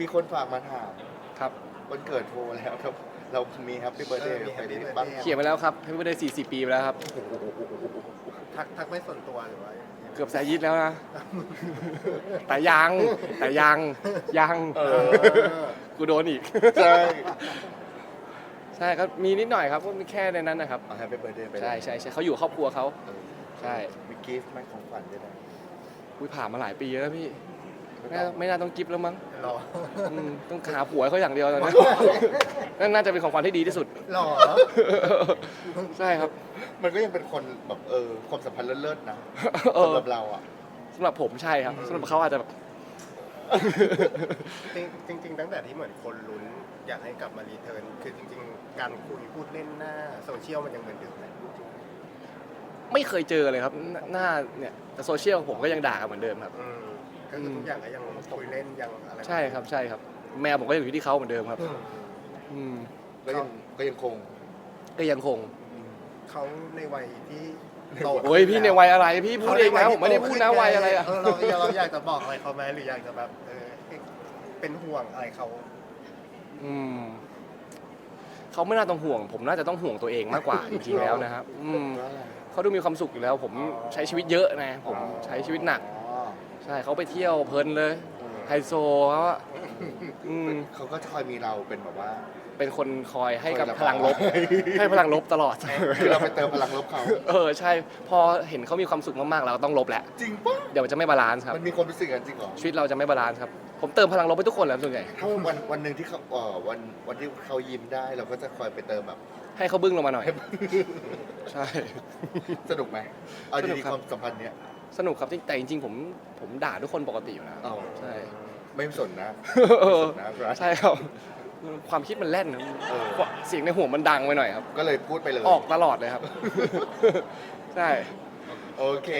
มีคนฝากมาถามครับ วันเกิดโทรแล้วครับ เรามีแฮปปี้เบิร์ดเดย์เออมีไป Happy ได้ Birthday บ้างเขียนไปแล้วครับให้ไม่ได้40 ปีไปแล้วครับ ทักทักไม่ส่วนตัวหรือว่าเกือบแสยิดแล้วนะ แต่ยัง แต่ยัง ยังเออ กูโดนอีก ใช่ใช่ก็มีนิดหน่อยครับก็มีแค่ในนั้นนะครับเอาแฮปปี้เบิร์ดเดย์ไปใช่ใช่ใช่เขาอยู่ครอบครัวเขา เออใช่ มีกิฟต์ไหมของขวัญด้วยนะอุ้ยผ่านมาหลายปีแล้วพี่ไม่ น่าต้องไม่น่าต้องกิฟต์แล้วมั้งหรออืมต้องขาผัวให้เขาอย่างเดียวตอนนี้นั่นน่าจะเป็นของขวัญที่ดีที่สุดหรอใช่ครับ มันก็ยังเป็นคนแบบเออความสัมพันธ์เลิศๆนะเออ สำหรับเราอะ สำหรับผมใช่ครับสำหรับเขาอาจจะแบบ จริงจริง ๆ ตั้งแต่ที่เหมือนคนลุ้นอยากให้กลับมารีเทิร์นคือจริง ๆ การคุยพูดเล่นหน้าโซเชียลมันยังเหมือนเดิมไหมไม่เคยเจอเลยครับหน้าหน้าเนี่ยแต่โซเชียลผมก็ยังด่ากันเหมือนเดิมครับ อืม ก็คือทุกอย่างก็ยังคุยเล่นยังอะไรใช่ครับใช่ครับ แมวผมก็ยังอยู่ที่เขาเหมือนเดิมครับ อืมอืมก็ยังก็ยังคงก็ยังคงเขาในวัยที่โอ้ยพี่ในวัยอะไรพี่พูดเองนะผมไม่ได้พูดนะวัยอะไรอะเเราเราอยากจะบอกอะไรเขาไหมหรืออยากจะแบบเออเป็นห่วงอะไรเขาอืมเขาไม่น่าต้องห่วง ผมน่าจะต้องห่วงตัวเองมากกว่าจริงๆแล้วนะครับอืมเขาดูมีความสุขอยู่แล้ว ผมใช้ชีวิตเยอะนะ ผมใช้ชีวิตหนักอ๋อ ใช่เขาไปเที่ยวเพลินเลยไฮโซเขาอะอืมเขาก็จะคอยมีเราเป็นแบบว่า เป็นคนคอยให้กับคอยระบายพลังลบ ให้พลังลบตลอดคือเราไปเติมพลังลบเขาเออใช่ พอเห็นเขามีความสุขมากๆเราก็ต้องลบแหละจริงปะเดี๋ยวมันจะไม่บาลานซ์ครับมันมีคนรู้สึกกันจริงเหรอชีวิตเราจะไม่บาลานซ์ครับผมเติมพลังลบไปทุกคนแหล้วส่วนใหญ่ถ้าวันวันหนึ่งที่เขาเอ่อวันวันที่เขายิ้มได้เราก็จะคอยไปเติมแบบ ให้เขาบึ้งลงมาหน่อย ใช่สนุกไหมเอาสนุกดีครัๆบความสัมพันธ์เนี้ย สนุกครับแต่จริงๆผมผมด่าทุกคนปกติอยู่นะเอาใช่ ไม่สนนะเออไม่สนนะใช่ครับ ความคิดมันแล่นนะเออเสียงในหัวมันดังไปหน่อยครับ ก็เลยพูดไปเลย ออกตลอดเลยครับ ใช่ โอเค